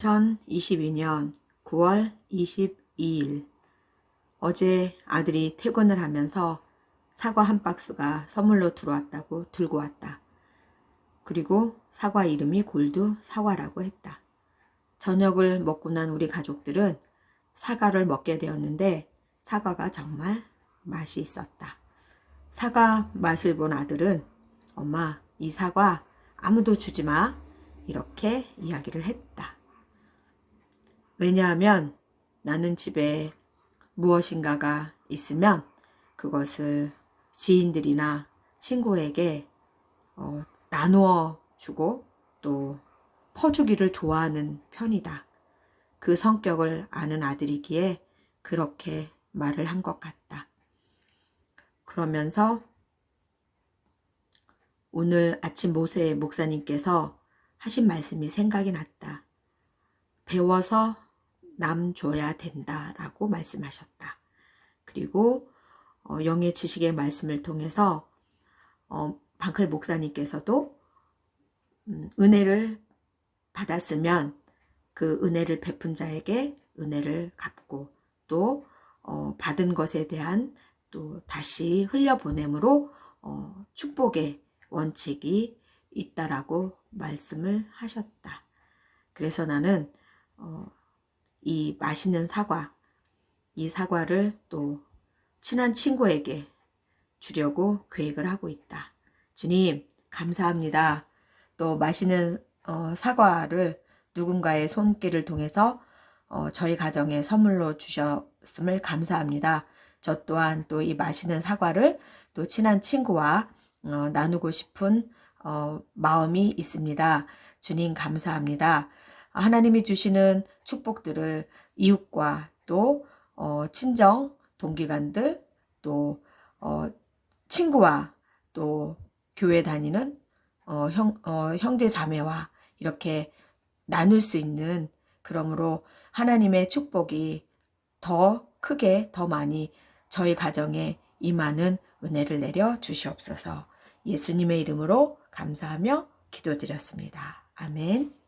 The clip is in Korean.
2022년 9월 22일 어제 아들이 퇴근을 하면서 사과 한 박스가 선물로 들어왔다고 들고 왔다. 그리고 사과 이름이 골드 사과라고 했다. 저녁을 먹고 난 우리 가족들은 사과를 먹게 되었는데 사과가 정말 맛이 있었다. 사과 맛을 본 아들은 엄마 이 사과 아무도 주지 마 이렇게 이야기를 했다. 왜냐하면 나는 집에 무엇인가가 있으면 그것을 지인들이나 친구에게 어, 나누어 주고 또 퍼주기를 좋아하는 편이다. 그 성격을 아는 아들이기에 그렇게 말을 한 것 같다. 그러면서 오늘 아침 모세 목사님께서 하신 말씀이 생각이 났다. 배워서 남 줘야 된다라고 말씀하셨다. 그리고 어, 영의 지식의 말씀을 통해서 어, 방클 목사님께서도 음, 은혜를 받았으면 그 은혜를 베푼 자에게 은혜를 갚고 또 어, 받은 것에 대한 또 다시 흘려보냄으로 어, 축복의 원칙이 있다라고 말씀을 하셨다. 그래서 나는 어, 이 맛있는 사과, 이 사과를 또 친한 친구에게 주려고 계획을 하고 있다. 주님, 감사합니다. 또 맛있는 어, 사과를 누군가의 손길을 통해서 어, 저희 가정에 선물로 주셨음을 감사합니다. 저 또한 또 이 맛있는 사과를 또 친한 친구와 어, 나누고 싶은 어, 마음이 있습니다. 주님 감사합니다. 하나님이 주시는 축복들을 이웃과 또 어, 친정 동기간들 또 어, 친구와 또 교회 다니는 어, 형, 어, 형제 자매와 이렇게 나눌 수 있는 그러므로 하나님의 축복이 더 크게 더 많이 저희 가정에 임하는 은혜를 내려 주시옵소서. 예수님의 이름으로 감사하며 기도드렸습니다. 아멘.